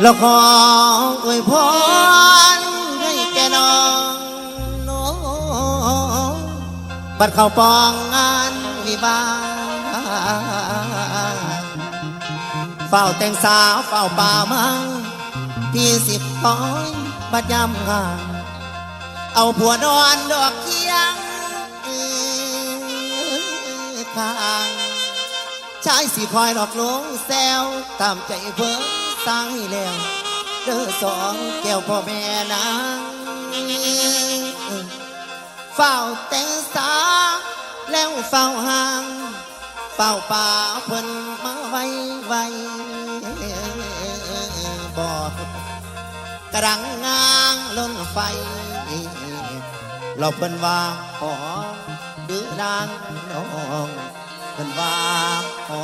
แล้วขออวยพรให้แกน้องน้องบัดเข้าปองงานวิบากเฝ้าแต่งสาวเฝ้าป่ามังพี่สิบต้อยบัดยำงานเอาผัวนอนดอกเคียงเอ้ยข้างชายสิคอยหลอกลวงแซวตามใจเพิ่ง สร้างให้แล้วเด้อสองแก้วพ่อแม่นางเฝ้าแต่งสาแล้วเฝ้าห่างเฝ้าป่าเพิ่นมาไว้ไว้บอกกระดังงางล้นไฟเราเพิ่นว่าขอดื้อนางน้องเพิ่นว่าขอ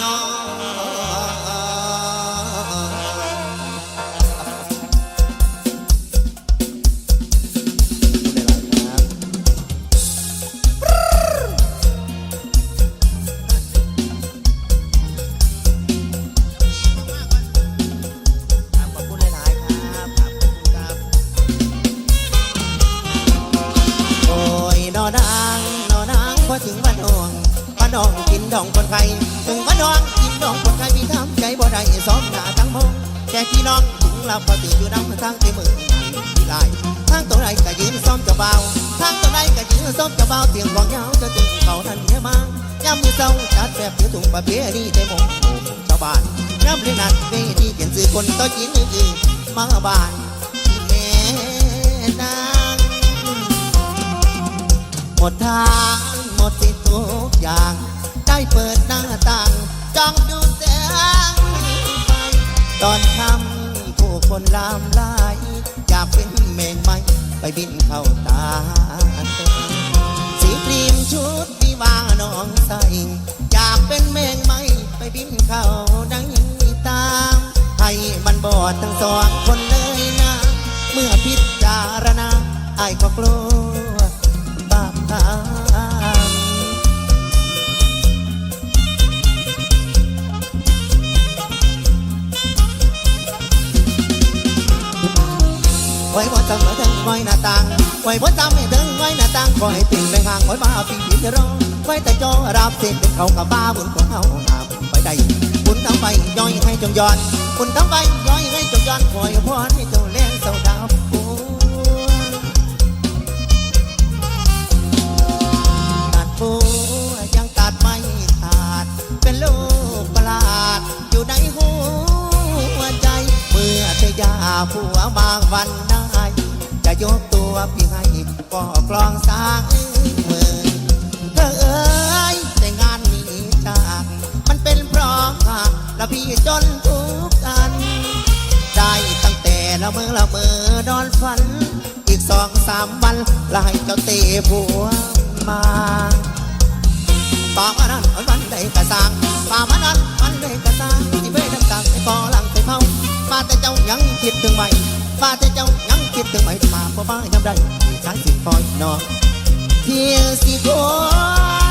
ดื้ ดองคนไข่ถึงวันนองกินดองคนไข่พี่ทำใจบ่ได้สองหน้าทั้งมองแค่พี่น้องถึงเราพอตื่นอยู่น้ำทางที่มือที่ลายทางตัวไหนก็ยืนซ้อมจ้าเบาทางตัวไหนก็ยืนซ้อมจ้าเบาเตียงกองยาวจะถึงเขาทันเยอะมายามมือเศร้าจัดแบบถือถุงประเภทนี้ได้หมงชาวบ้านน้ำเลี้ยงนัดเวทีเขียนสื่อคนตัวจีนอื่นมาบ้านที่แม่นางหมดทาง องดูแสงไฟตอนค่ำผู้คนลามลายอยากเป็นเมงไม้ไปบินเข้าตา สีครีมชุดวิวาน้องใส่อยากเป็นเมงไม้ไปบินเข้าในตาให้มันบอดทั้งสองคนเลยนะ เมื่อพิจารณาไอ้ก็กลัวบาปกร ว้บ่จำไว้ถึงไว้หน้าต่างไว้บ่จำให้ถึงไว้หน้าต่างคอยปิ่งไปห่างไว้มาปีปีจะรอไว้แต่จอรับเส้นเป็นเขากับบ้าบุญของเขาหามไปได้บุญทำไปย่อยให้จงย้อนบุญทำไป ผัวบางวันได้ จะยกตัวพี่ให้ก็กลองสร้างมือเธอเอ้ยแต่งานนี้จากมันเป็นเพราะขาดและพี่จนทุกอัน ได้ตั้งแต่ละเมือละเมือนอนฝัน อีกสองสามวันไล่เจ้าเตะผัวมาป่ามานั้นวันใดกระสังปามานั้นวันใดกระสังที่เบ้ดังกังไอ้ป แต่เจ้ายังคิดถึงไหมมาแต่เจ้ายังคิดถึงไหมมาพ่อบ้ายำได้สายสิคอยนอนเพียงสิคอยอีนาง